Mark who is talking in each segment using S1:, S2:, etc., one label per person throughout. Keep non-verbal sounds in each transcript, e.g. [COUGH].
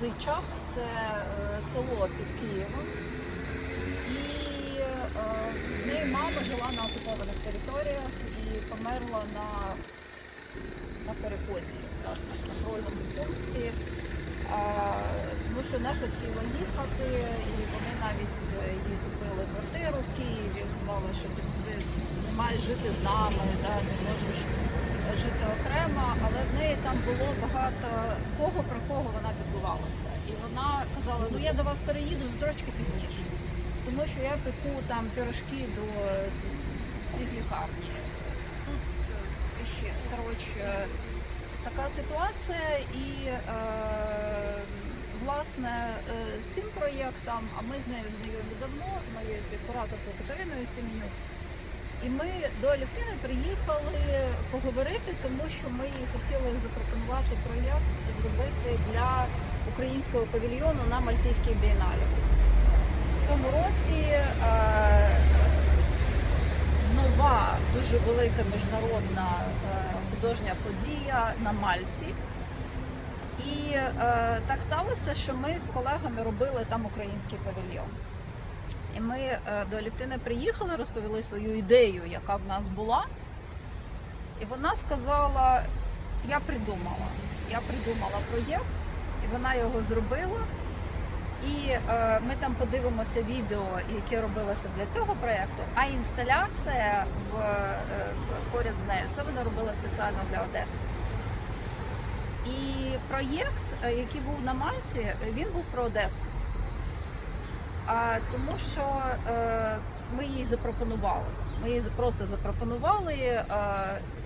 S1: Музичах, це е, село під Києвом. І е, в неї мама жила на окупованих територіях і померла на, на переході, на контрольному пункті. Тому що не хотіла їхати, і вони навіть е, їй купили квартиру в Києві, казали, що ти, ти не маєш жити з нами, да, не можеш жити окремо, але в неї там було багато кого про кого вона піклувалася. І вона казала, ну я до вас переїду ну, трошки пізніше, тому що я пеку там пірожки до цих лікарні. Тут е, ще коротше така ситуація, і е, власне е, з цим проєктом, а ми з нею знайомі давно, з моєю співкураторкою Катериною Сім'юк. І ми до Алівтини приїхали поговорити, тому що ми хотіли запропонувати проєкт зробити для українського павільйону на Мальтійській бієналі. В цьому році е, нова, дуже велика міжнародна е, художня подія на Мальці. І е, так сталося, що ми з колегами робили там український павільйон. І ми е, до Алівтини приїхали, розповіли свою ідею, яка в нас була. І вона сказала: я придумала. Я придумала проєкт, і вона його зробила. І е, ми там подивимося відео, яке робилося для цього проєкту. А інсталяція в, е, поряд з нею це вона робила спеціально для Одеси. І проєкт, е, який був на Мальці, він був про Одесу. А, тому що е, ми їй запропонували. Ми їй просто запропонували. Е,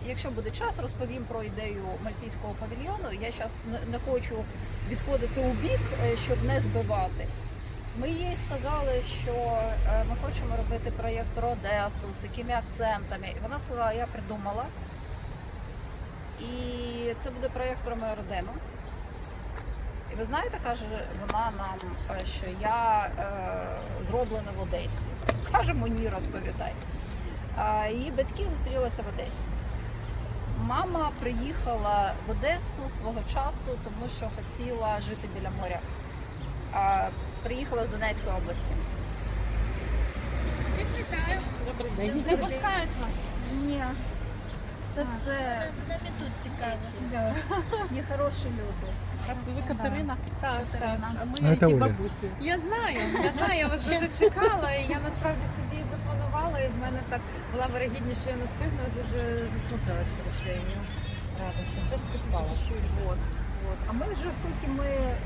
S1: якщо буде час, розповім про ідею мальтійського павільйону. Я зараз не, хочу відходити у бік, е, щоб не збивати. Ми їй сказали, що ми хочемо робити проєкт про Одесу з такими акцентами. І вона сказала, я придумала. І це буде проєкт про мою родину. І ви знаєте, каже вона нам, е, що я е, зроблена в Одесі. Кажемо, ні, розповідай. А її батьки зустрілися в Одесі. Мама приїхала в Одесу свого часу, тому що хотіла жити біля моря. А, приїхала з Донецької області.
S2: Всіх вітаю.
S3: Добрий день.
S2: Не пускають вас.
S1: Ні, це все
S2: Нам і тут цікаво.
S1: є хороші люди.
S3: А ви Катерина?
S2: Так, так.
S3: А ми які бабусі.
S2: Я знаю, я знаю, я вас дуже чекала, і я насправді собі запланувала, і в мене так була вирогідність, що я не встигну, дуже засмутилася не рада, що все співпало.
S1: От, от. А ми вже поки ми е,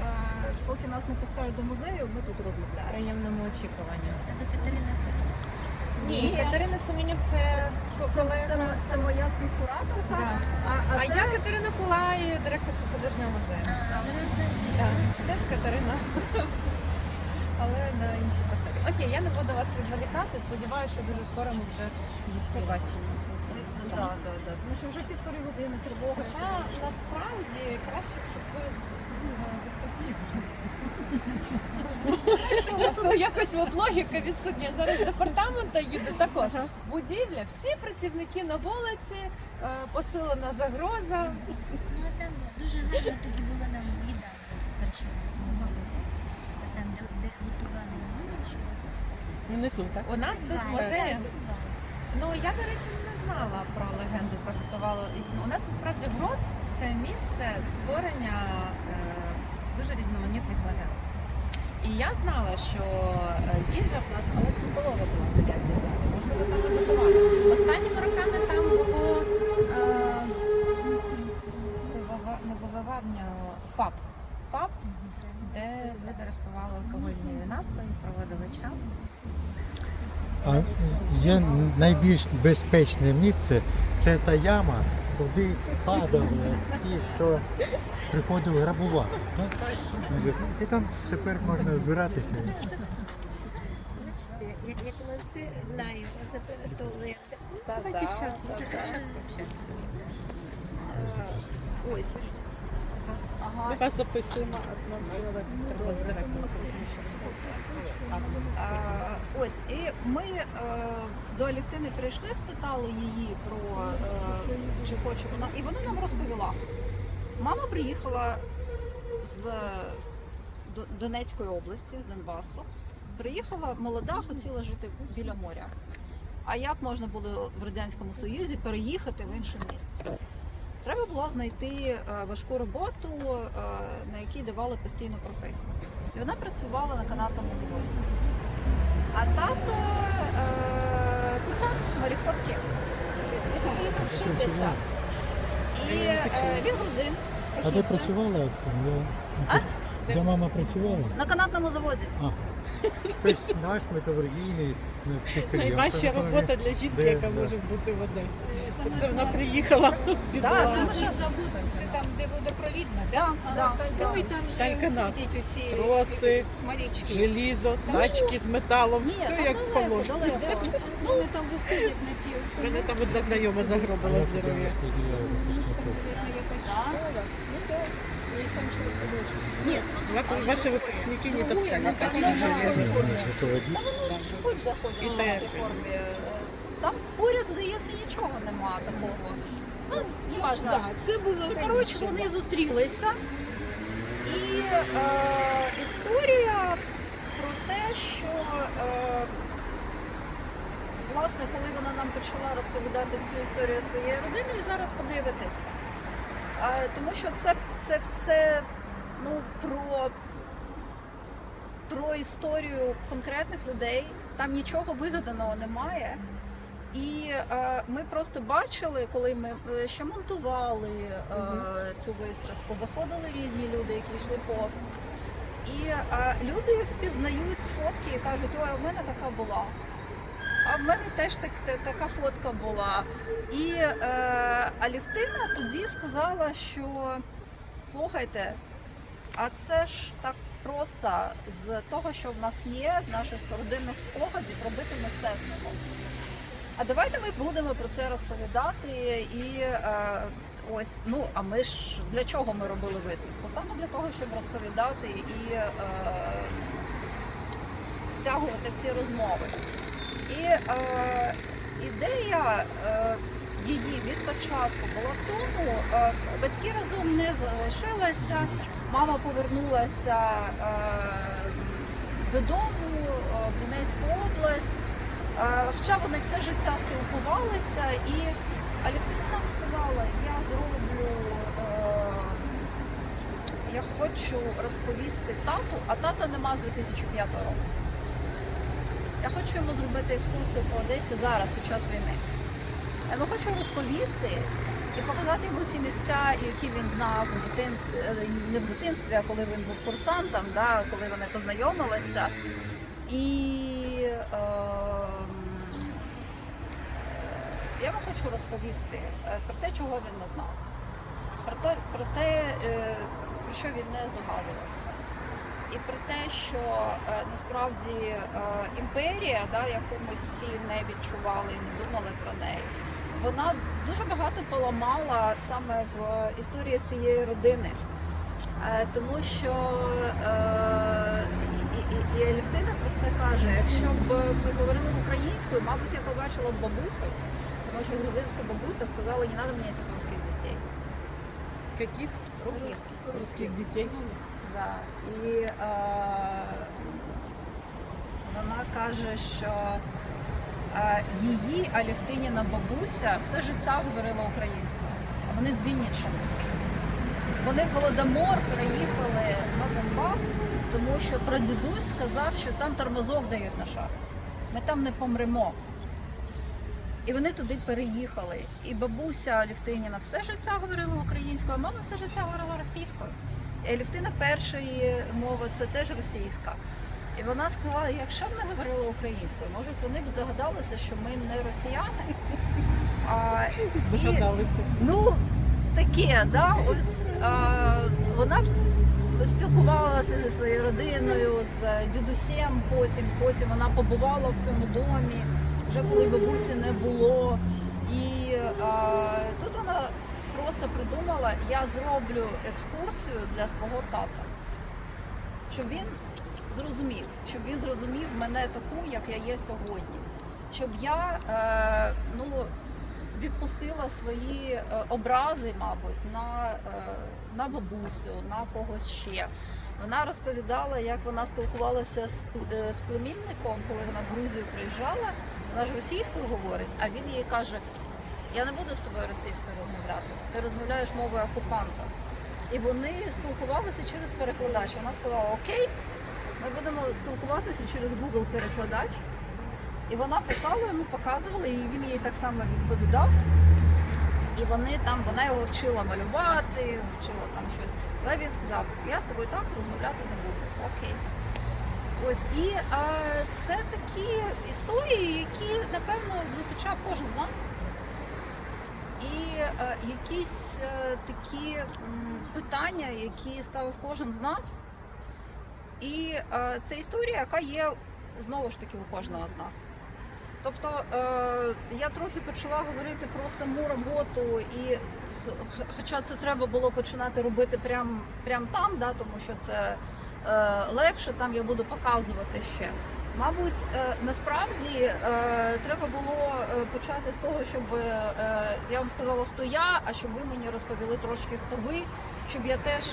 S1: поки нас не пускають до музею, ми тут розмовляємо.
S2: Приємному очікуванню.
S4: Це до Катерини Сидорова.
S2: Ні. Катерина Семенюк це колега.
S1: це, це моя співкураторка.
S2: Да.
S1: А, а,
S2: А
S1: це
S2: я Катерина Кулай, директорка художнього музею. Так, теж Катерина. [LAUGHS] Але на іншій посаді. Окей, я не буду вас відволікати. Сподіваюся, що дуже скоро ми вже зустрічаємося.
S1: да, да, да. Тому що вже півтори години тривога.
S2: Хоча насправді краще, б, щоб ви ну, відпочили. Якось от логіка відсутня. Зараз з департаменту їде також. Будівля, всі працівники на вулиці, е, посилена загроза.
S4: Ну там дуже гарно тоді було нам їда ми. Там, де, де готували ночі.
S3: Внизу, так?
S2: У нас тут в музеї. Ну я до речі не знала про легенду про Готувало. У нас насправді грот це місце створення е, дуже різноманітних легенд. І я знала, що е, їжа в нас, але це столова була в радянській залі. Можливо, там і готували. Останніми роками там було е, не пивоварня, паб. Паб, де люди розпивали алкогольні напої, проводили час.
S5: А є найбільш безпечне місце це та яма, куди падали ті, хто приходив грабувати. І там тепер можна збиратися.
S4: Як ми все знаємо, запам'ятовуємо.
S2: Давайте зараз, пообщаємося.
S1: Ось.
S3: Вас записуємо. Директором.
S1: Ось, і ми е, до Алівтини прийшли, спитали її про е, чи хоче вона, і вона нам розповіла. Мама приїхала з Донецької області, з Донбасу. Приїхала молода, хотіла жити біля моря. А як можна було в Радянському Союзі переїхати в інше місце? Треба було знайти е, важку роботу, е, на якій давали постійну професію. І вона працювала на канатному заводі. А тато е, курсант мореходки. І він грузин.
S5: А де працювала Оксана? Я... Де мама працювала?
S1: На канатному заводі.
S5: Тобто наш металургійний.
S3: Найважча робота для жінки, яка може бути в Одесі. Тобто вона приїхала
S1: Да, що
S6: Це там, де водопровідна,
S1: да, да, да.
S6: Ну і там
S3: Там
S6: же
S3: канат.
S6: оці
S3: Троси,
S6: марічки.
S3: желізо, тачки з металом, все як положено.
S6: Ну, вони там виходять на ці
S3: Мене там одна знайома загробила здоров'я.
S5: розподіляю
S6: якась школа. Ну так, і там щось подобається.
S1: Ні,
S3: Ва- випускники не
S6: ну.
S5: Руководитель.
S1: хоч заходили в такій формі. Там поряд, здається, нічого нема такого. Ну, неважно.
S6: Так, це було
S1: Коротше, вони
S6: да.
S1: зустрілися. І е, історія про те, що е, власне, коли вона нам почала розповідати всю історію своєї родини, і зараз подивитися. Тому що це, це все ну, про, про історію конкретних людей. Там нічого вигаданого немає. І е, ми просто бачили, коли ми е, ще монтували е, цю виставку, заходили різні люди, які йшли повз. І е, люди впізнають фотки і кажуть, ой, в мене така була. А в мене теж так, та- така фотка була. І е, Алівтина тоді сказала, що слухайте, а це ж так просто з того, що в нас є, з наших родинних спогадів, робити мистецтво. А давайте ми будемо про це розповідати і е, ось ну а ми ж для чого ми робили виставку? Саме для того, щоб розповідати і е, втягувати в ці розмови. І е, ідея е, її від початку була в тому, е, батьки разом не залишилися, мама повернулася е, додому е, в Донецьку область. Е, Хоча вони все життя спілкувалися, і Алівтина нам сказала, я зроблю, е, я хочу розповісти тату, а тата нема з 2005 року. Я хочу йому зробити екскурсію по Одесі зараз, під час війни. Я би хочу розповісти і показати йому ці місця, які він знав у дитинстві, е, не в дитинстві, а коли він був курсантом, да, коли вони познайомилися. І е, я вам хочу розповісти е, про те, чого він не знав, про те, про, те, е, про що він не здогадувався. І про те, що е, насправді е, імперія, да, яку ми всі не відчували і не думали про неї, вона дуже багато поламала саме в історії цієї родини. Е, Тому що е, і, і, і Алівтина про це каже. Якщо б ми говорили українською, мабуть, я побачила б бабусю, тому що грузинська бабуся сказала, не треба мені цих русських дітей.
S3: Каких?
S1: Русських.
S3: Русских дітей.
S1: Да. І е, вона каже, що е, її Алівтиніна бабуся все життя говорила українською. А вони з Вінниччини. Вони в Голодомор приїхали на Донбас, тому що прадідусь сказав, що там тормозок дають на шахті. Ми там не помремо. І вони туди переїхали. І бабуся Алівтиніна все життя говорила українською, а мама все життя говорила російською. І Алівтина першої мови це теж російська. І вона сказала, якщо б ми говорили українською, може вони б здогадалися, що ми не росіяни. [LAUGHS] А, і, Ну, таке, да? Ось а, вона спілкувалася зі своєю родиною, з дідусем. Потім, потім вона побувала в цьому домі, вже коли бабусі не було. І а, тут вона просто придумала, я зроблю екскурсію для свого тата, щоб він зрозумів, щоб він зрозумів мене таку, як я є сьогодні. Щоб я е, ну, відпустила свої е, образи, мабуть, на, е, на бабусю, на когось ще. Вона розповідала, як вона спілкувалася з, е, з племінником, коли вона в Грузію приїжджала. Вона ж російською говорить, а він їй каже: Я не буду з тобою російською розмовляти. Ти розмовляєш мовою окупанта. І вони спілкувалися через перекладач. Вона сказала: Окей, ми будемо спілкуватися через Google перекладач. І вона писала йому, показувала, і він їй так само відповідав. І вони там, вона його вчила малювати, вчила там щось. Але він сказав, я з тобою так розмовляти не буду. Окей. Ось і е, це такі історії, які напевно зустрічав кожен з нас. І е, якісь е, такі м, питання, які ставив кожен з нас. І е, це історія, яка є знову ж таки у кожного з нас. Тобто е, я трохи почала говорити про саму роботу, і хоча це треба було починати робити прямо прям там, да, тому що це е, легше, там я буду показувати ще. Мабуть, е, насправді е, треба було е, почати з того, щоб я вам сказала, хто я, а щоб ви мені розповіли трошки, хто ви, щоб я теж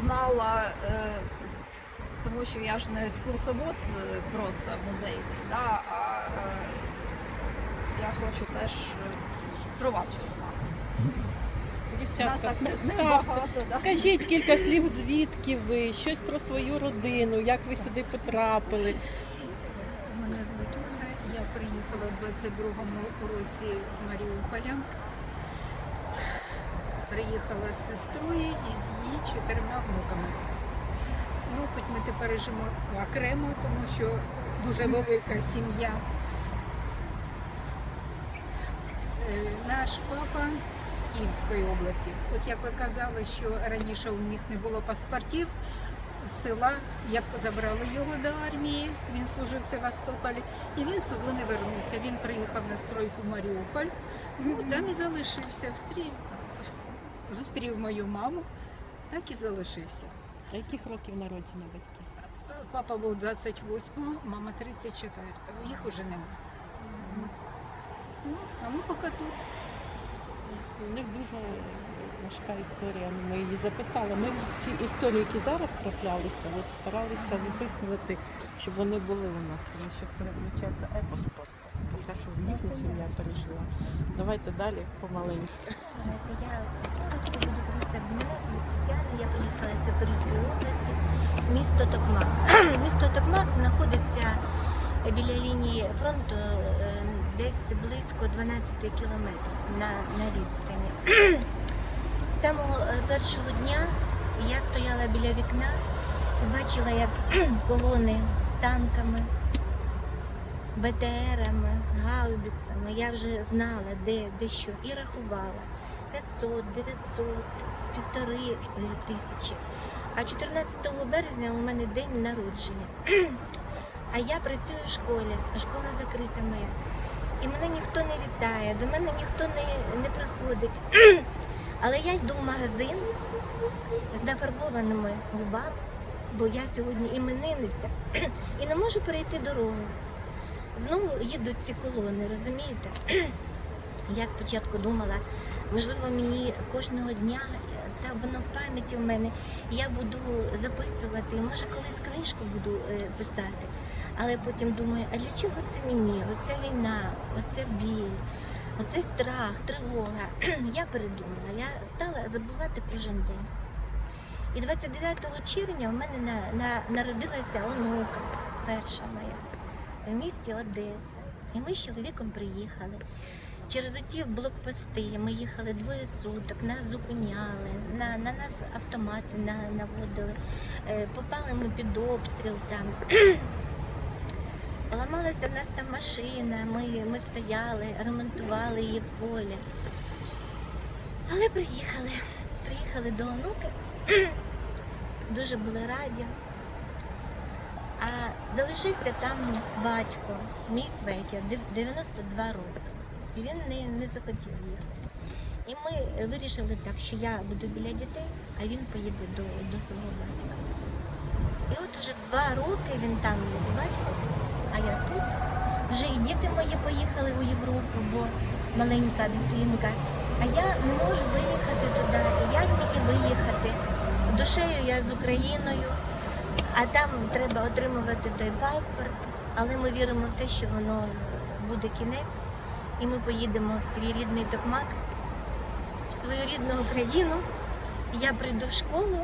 S1: знала, тому що я ж не екскурсовод просто музейний, да, а я хочу теж про вас щось знати. [LAUGHS]
S3: Дівчатка, представте. Скажіть кілька слів, звідки ви, щось про свою родину, як ви сюди потрапили.
S6: Мене звуть Ольга. Я приїхала в 22-му році з Маріуполя. Приїхала з сестрою і з її чотирма внуками. Ну, хоч ми тепер живемо окремо, тому що дуже велика сім'я. Е, Наш папа Київської області. От як ви казали, що раніше у них не було паспортів, з села я забрала його до армії, він служив в Севастополі, і він з село не вернувся. Він приїхав на стройку в Маріуполь, ну там і залишився. Встрів, зустрів мою маму, так і залишився.
S3: А яких років народження батьки?
S6: Папа був 28-го, мама 34-го. Їх уже нема. Ну, а ми поки тут.
S3: У них дуже важка історія. ну, Ми її записали. Ми ці історії, які зараз траплялися, от старалися записувати, щоб вони були у нас, тому що це виходить епос просто. Те, що в їхня сім'я пережила. Давайте далі помаленьку.
S7: Я коротко буду про себе. Мене звуть Тетяна, я приїхала з Запорізької області, місто Токмак. [CLEARS THROAT] місто Токмак знаходиться біля лінії фронту е, десь близько 12 кілометрів на, на відстані. З самого е, першого дня я стояла біля вікна і бачила, як [CLEARS THROAT] колони з танками, БТРами, гаубицями. Я вже знала, де, де що, і рахувала. 500, 900, півтори е, тисячі. А 14 березня у мене день народження. [CLEARS THROAT] А я працюю в школі, а школа закрита моя. І мене ніхто не вітає, до мене ніхто не, не приходить. [CLEARS THROAT] Але я йду в магазин з нафарбованими губами, бо я сьогодні іменинниця, [CLEARS THROAT] і не можу перейти дорогу. Знову їдуть ці колони, розумієте? [CLEARS THROAT] Я спочатку думала, можливо, мені кожного дня, та воно в пам'яті в мене, я буду записувати, може колись книжку буду е, писати. Але потім думаю, а для чого це мені? Оця війна, оце біль, оцей страх, тривога. [CLEARS THROAT] я передумала, я стала забувати кожен день. І 29 червня у мене на, на, народилася онука, перша моя, в місті Одеса. І ми з чоловіком приїхали. Через оті блокпости ми їхали двоє суток, нас зупиняли, на, на нас автомати наводили, Е, попали ми під обстріл там. [CLEARS THROAT] Поламалася в нас там машина, ми, ми стояли, ремонтували її в полі. Але приїхали, приїхали до онуки, [CLEARS THROAT] дуже були раді. А залишився там батько, мій свекер, 92 роки. І він не, не захотів їхати. І ми вирішили так, що я буду біля дітей, а він поїде до, до свого батька. І от уже два роки він там з батьком, а я тут. Вже і діти мої поїхали у Європу, бо маленька дитинка
S4: А я не можу виїхати туди. І Як мені виїхати? Душею я з Україною, а там треба отримувати той паспорт. Але ми віримо в те, що воно буде кінець, і ми поїдемо в свій рідний Токмак, в свою рідну Україну. Я прийду в школу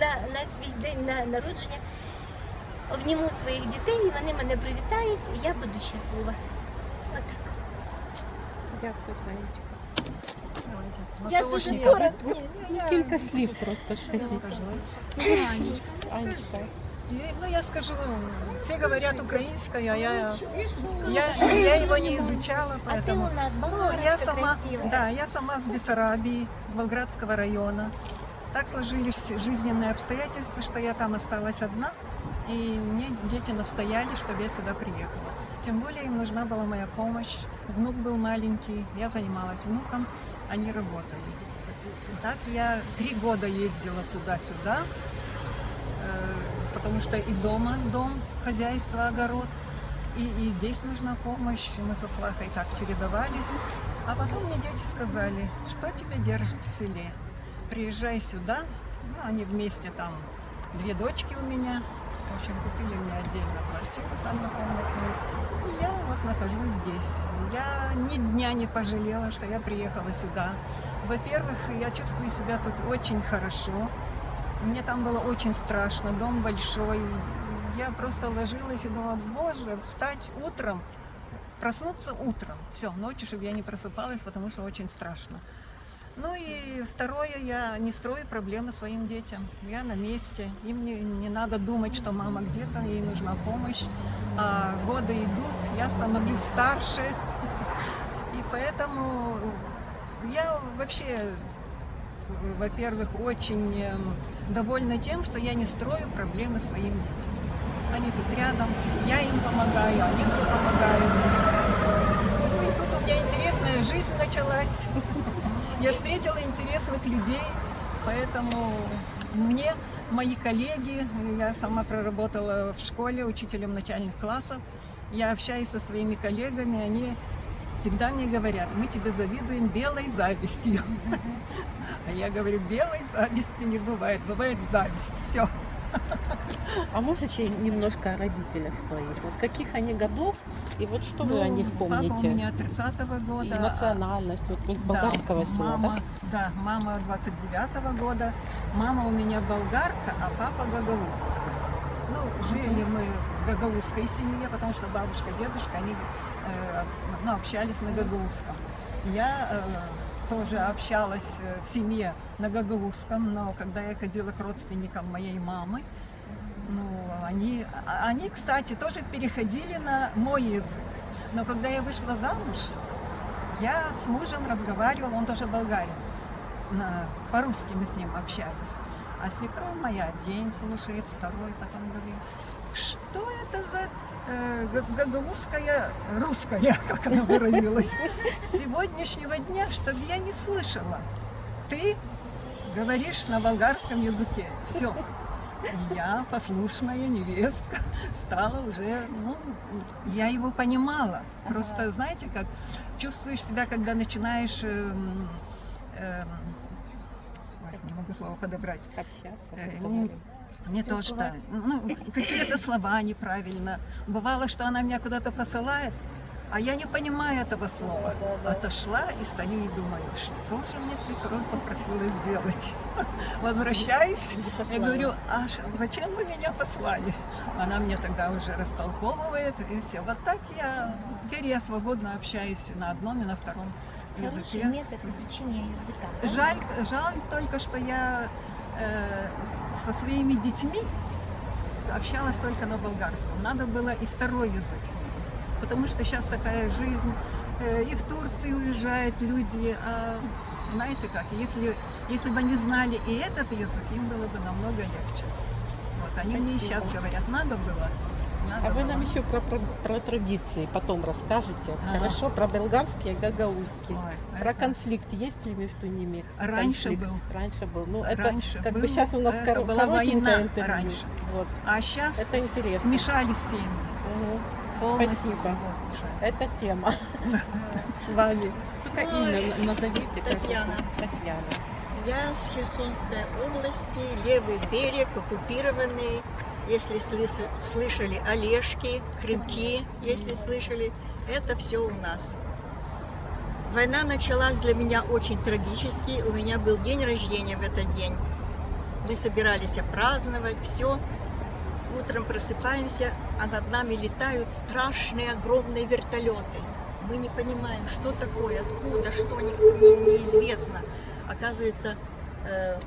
S4: на, на свій день на народження, обніму своїх дітей, і вони мене привітають, і я буду щаслива. Отак.
S3: Дякую, Танечка.
S4: Я дуже коротко.
S3: Кілька слів просто скажіть. Анечка.
S8: И, Ну, я скажу, все говорят украинское, а я, я, я его не изучала,
S4: А ти
S8: поэтому...
S4: у нас
S8: Ну,
S4: болгарочка
S8: я сама,
S4: красива.
S8: да, я сама с Бессарабии, с Волградского района. Так сложились жизненные обстоятельства, что я там осталась одна, и мне дети настояли, чтобы я сюда приехала. Тем более им нужна была моя помощь. Внук был маленький, я занималась внуком, они работали. Так я три года ездила туда-сюда, э, потому что и дома дом, хозяйство, огород, и, и здесь нужна помощь. Мы со свахой так чередовались. А потом мне дети сказали, что тебя держит в селе. Приезжай сюда. Ну, они вместе там, две дочки у меня. В общем, купили мне отдельно квартиру однокомнатную. И я вот нахожусь здесь. Я ни дня не пожалела, что я приехала сюда. Во-первых, я чувствую себя тут очень хорошо. Мне там было очень страшно, дом большой. Я просто ложилась и думала, боже, встать утром, проснуться утром. Все, ночью, чтобы я не просыпалась, потому что очень страшно. Ну и второе, я не строю проблемы своим детям. Я на месте. Им не, не надо думать, что мама где-то, ей нужна помощь. А годы идут, я становлюсь старше. И поэтому я вообще, во-первых, очень эм, довольна тем, что я не строю проблемы своим детям. Они тут рядом, я им помогаю, они мне помогают. Ну И тут у меня интересная жизнь началась. Я встретила интересных людей, поэтому мне, мои коллеги, я сама проработала в школе учителем начальных классов, я общаюсь со своими коллегами, они всегда мне говорят, мы тебе завидуем белой завистью. А я говорю, белой зависти не бывает, бывает зависть. Все.
S3: А можете немножко о родителях своих? Вот каких они годов и вот что вы
S8: Ну,
S3: о них
S8: Папа у
S3: помните?
S8: меня 30-го
S3: И
S8: года.
S3: национальность, вот вы из
S8: Да,
S3: болгарского села,
S8: мама,
S3: да?
S8: да? мама 29-го года. Мама у меня болгарка, а папа гагауз. Ну, жили мы в гагаузской семье, потому что бабушка, дедушка, они э, ну, общались на гагаузском. Я э, тоже общалась э, в семье на гагаузском, но когда я ходила к родственникам моей мамы, ну, они, а- они, кстати, тоже переходили на мой язык. Но когда я вышла замуж, я с мужем разговаривала, он тоже болгарин. По-русски мы с ним общались. А свекровь моя день слушает, второй потом говорит, что это за э, га- гагаузская русская, [LAUGHS] как она выразилась, с сегодняшнего дня, чтобы я не слышала. Ты говоришь на болгарском языке. Все. И я, послушная невестка, стала уже, ну, я его понимала. Просто, знаете, как чувствуешь себя, когда начинаешь, эм, эм, ой, не могу слово подобрать,
S3: Общаться,
S8: Э,
S3: разговаривать.
S8: не то что, ну, какие-то слова неправильно. Бывало, что она меня куда-то посылает, а я не понимаю этого слова. Отошла и стою и думаю, что же мне свекровь попросила сделать. [LAUGHS] Возвращаюсь, я говорю, а зачем вы меня послали? Она мне тогда уже растолковывает, и все. Вот так я, теперь я свободно общаюсь на одном и на втором
S4: Хороший
S8: языке.
S4: метод изучения языка.
S8: Жаль, жаль только, что я э, со своими детьми общалась только на болгарском. Надо было и второй язык с ними. Потому что сейчас такая жизнь, э, и в Турции уезжают люди, а знаете как, если, если бы они знали и этот язык, им было бы намного легче. Вот, они мне
S3: Спасибо.
S8: сейчас говорят, надо было. Надо
S3: А вы
S8: было.
S3: нам еще про, про, про традиции потом расскажете.
S8: Ага.
S3: Хорошо, про болгарский и гагаузский.
S8: Ой,
S3: Про
S8: это
S3: конфликт есть ли между ними?
S8: Раньше
S3: конфликт?
S8: был.
S3: Раньше был. Ну, это
S8: Раньше
S3: как бы
S8: был,
S3: сейчас у нас
S8: это
S3: коро-
S8: была война
S3: интервью.
S8: раньше.
S3: Вот.
S8: А сейчас
S3: Это интересно.
S8: смешались семьи. Полностью
S3: Спасибо. Это тема [LAUGHS] с вами. только
S4: Ой,
S3: имя назовите.
S4: Татьяна.
S3: Татьяна.
S4: Я с Херсонской области, левый берег, оккупированный. Если слыш- слышали Олежки, Крюки, если слышали, это все у нас. Война началась для меня очень трагически. У меня был день рождения в этот день. Мы собирались праздновать, все. Утром просыпаемся, а над нами летают страшные огромные вертолеты. Мы не понимаем, что такое, откуда, что не- не- неизвестно. Оказывается, э,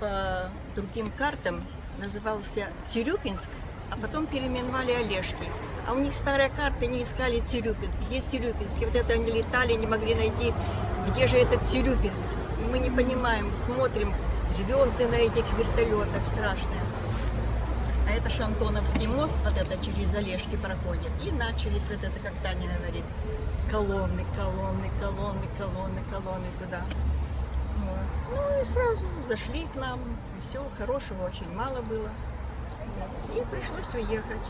S4: по другим картам назывался Тюрюпинск, а потом переименовали Олежки. А у них старые карты, они искали Тюрюпинск. Где Тюрюпинск? И вот это они летали, не могли найти, где же этот Тюрюпинск. И мы не понимаем, смотрим, звезды на этих вертолетах страшные. Это Шантоновский мост, вот это через Олежки проходит. И начались вот это, как Таня говорит, колонны, колонны, колонны, колонны, колонны туда. Вот. Ну и сразу зашли к нам, и все, хорошего очень мало было. И пришлось уехать.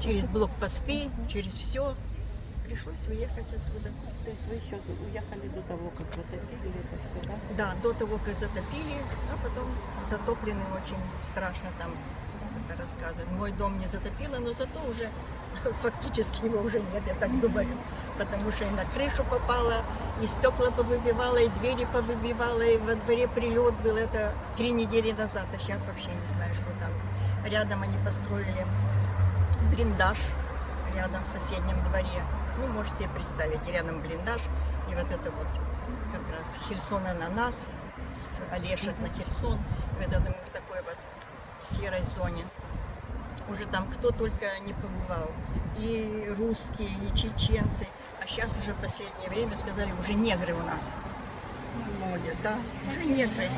S4: Через блокпосты, через все. Пришлось уехать оттуда.
S3: То есть вы еще уехали до того, как затопили это все, да?
S4: Да, до того, как затопили, а потом затоплены очень страшно там это рассказывают. Мой дом не затопило, но зато уже [LAUGHS] фактически его уже нет, я так думаю. Потому что и на крышу попало, и стекла повыбивало, и двери повыбивало, и во дворе прилет был. Это три недели назад, а сейчас вообще не знаю, что там. Рядом они построили блиндаж, рядом в соседнем дворе. Ну, можете себе представить, рядом блиндаж, и вот это вот как раз Херсона на нас, с Олешек на Херсон, в, этом, в такой вот серой зоне. Уже там кто только не побывал. И русские, и чеченцы. А сейчас уже в последнее время сказали, уже негры у нас ходят, да? Уже негры.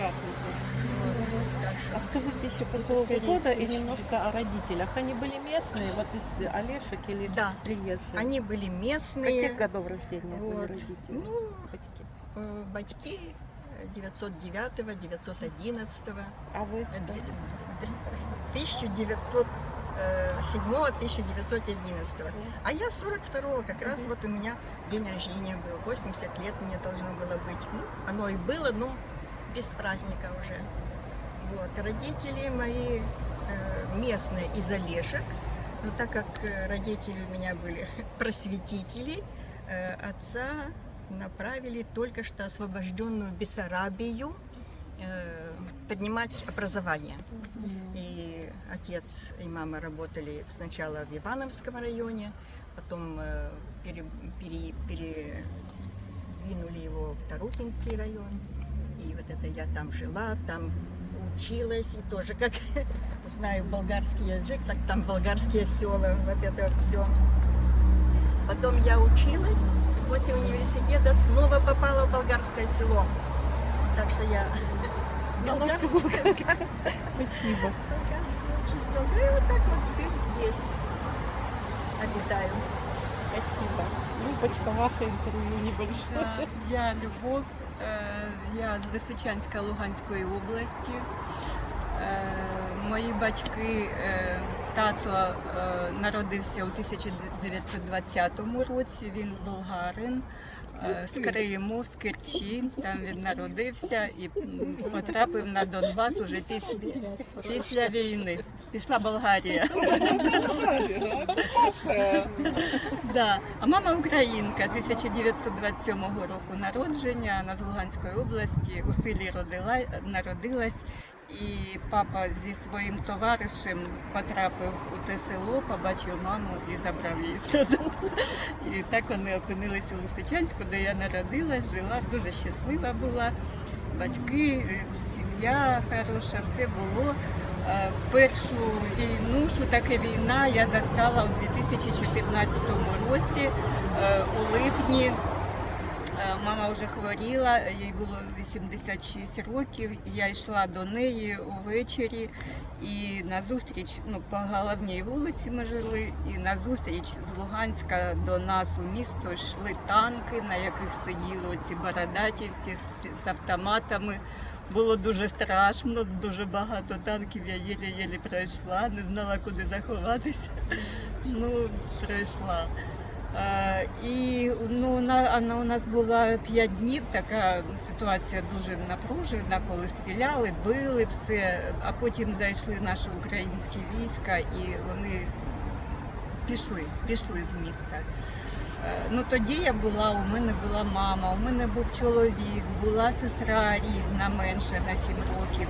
S3: А скажите еще по поводу года и немножко о родителях. Они были местные, вот из Олешек или
S4: Да.
S3: приезжие?
S4: Они были местные.
S3: Каких годов рождения были
S4: Вот.
S3: родители?
S4: Ну,
S3: Батьки.
S4: э, батьки 909 911
S3: А вы?
S4: Э, д- 1907-1911. А я 42-го, как раз вот у меня день рождения был. 80 лет мне должно было быть. Ну, оно и было, но без праздника уже. Вот. Родители мои э, местные из Олешек. Но так как э, родители у меня были [LAUGHS] просветители, э, отца направили только что освобожденную Бессарабию поднимать образование. Отец и мама работали сначала в Ивановском районе, потом э, пере- пере- передвинули его в Тарутинский район. И вот это я там жила, там училась, и тоже как [LAUGHS] знаю болгарский язык, так там болгарские села, вот это вот все. Потом я училась, и после университета снова попала в болгарское село. Так что я [LAUGHS] болгарская,
S3: Спасибо.
S4: Много. И вот так вот теперь здесь обитаю.
S3: Спасибо. Любочка, ваше интервью небольшое.
S9: Я Любов, е, я з Лисичанська Луганської області. Е, Мої батьки, тато е, народився у 1920 році, він болгарин. е, З Криму, з Керчі, там він народився і потрапив на Донбас уже після, після війни. Пішла Болгарія. Да. А мама українка 1927 року народження, вона з Луганської області, у селі родила, народилась. І папа зі своїм товаришем потрапив у те село, побачив маму і забрав її сказав. І так вони опинились у Лисичанську, де я народилась, жила, дуже щаслива була. Батьки, е, сім'я хороша, все було. Е, Першу війну, що таке війна, я застала у 2014 році е, у липні. Мама вже хворіла, їй було 86 років. Я йшла до неї увечері і назустріч, ну по головній вулиці ми жили, і назустріч з Луганська до нас у місто йшли танки, на яких сиділи ці бородаті всі з автоматами. Було дуже страшно, дуже багато танків. Я єлі-єлі пройшла, не знала, куди заховатися. Ну, пройшла. І ну, вона у нас була 5 днів, така ситуація дуже напружена, коли стріляли, били все, а потім зайшли наші українські війська і вони пішли, пішли з міста. Е, Ну тоді я була, у мене була мама, у мене був чоловік, була сестра рідна менша на 7 років.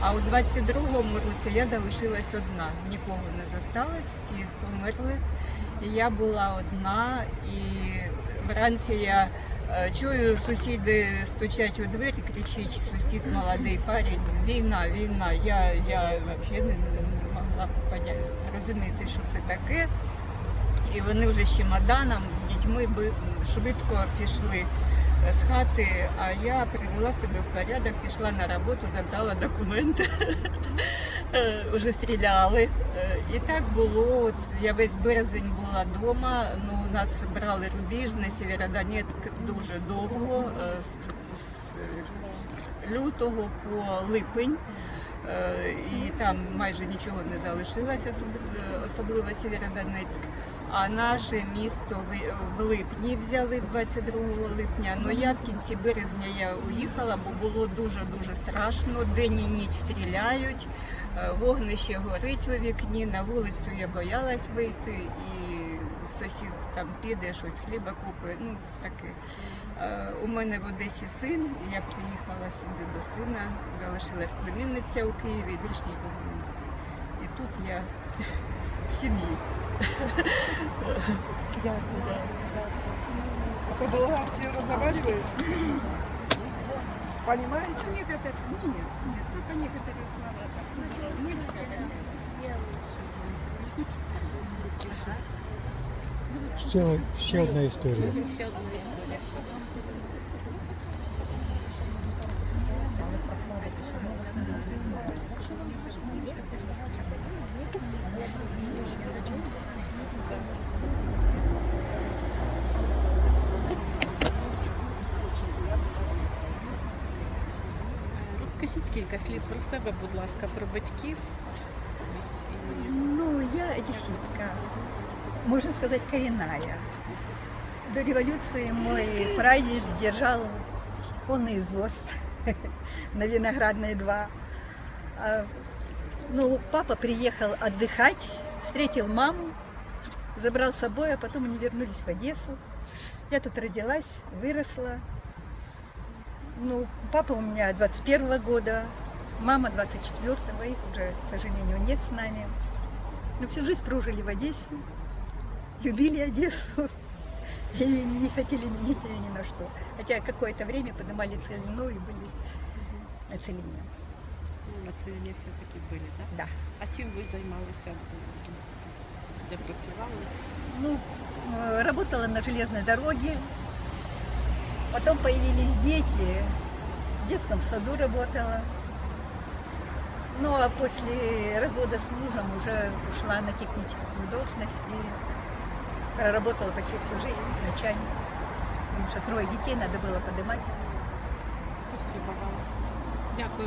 S9: А у 22-му році я залишилась одна, нікого не зосталось, всі померли. І я була одна, і вранці я е, чую, сусіди стучать у двері, кричить сусід молодий парень, війна, війна. Я, я взагалі не, не могла зрозуміти, що це таке. І вони вже з чемоданом, дітьми швидко пішли з хати, а я привела себе в порядок, пішла на роботу, забрала документи. Е, Вже стріляли. Е, І так було. От я весь березень була вдома. Ну, нас брали рубіж на Сєвєродонецьк дуже довго, е, з- лютого по липень. Е, І там майже нічого не залишилося, е, особливо Сєвєродонецьк. А наше місто в липні взяли 22 липня. Ну я в кінці березня я уїхала, бо було дуже дуже страшно. День і ніч стріляють, е, вогнище горить у вікні. На вулицю я боялась вийти, і сусід там піде, щось хліба купить. Ну таке. Е, У мене в Одесі син, я приїхала сюди до сина, залишилась племінниця у Києві, більш нікого. І тут я в сім'ї.
S10: По-болгарски разговариваешь? Понимаете?
S9: Некоторые, нет, нет, только некоторые слова так. Мычка,
S5: Ще, ще одна історія.
S3: Ще одна історія. Розкажіть кілька слів про себе, будь ласка, про батьків. Ось, і
S11: Ну, я одесситка, можно сказать, коренная. До революции мой прадед держал конный извоз на Виноградной 2. А, Ну, папа приехал отдыхать, встретил маму, забрал с собой, а потом они вернулись в Одессу. Я тут родилась, выросла. Ну, папа у меня 21 года, мама 24-го, их уже, к сожалению, нет с нами. Но всю жизнь прожили в Одессе, любили Одессу и не хотели менять ее ни на что. Хотя какое-то время поднимали целину и были на целине.
S3: ну, на целині все-таки були, так?
S11: Да.
S3: А чим ви займалися? Де працювали?
S11: Ну, э, работала на железной дороге, потом появились дети, в детском саду работала. Ну, а после развода с мужем уже ушла на техническую должность и проработала почти всю жизнь ночами, Потому что трое детей надо было поднимать.
S3: Спасибо вам. Дякую.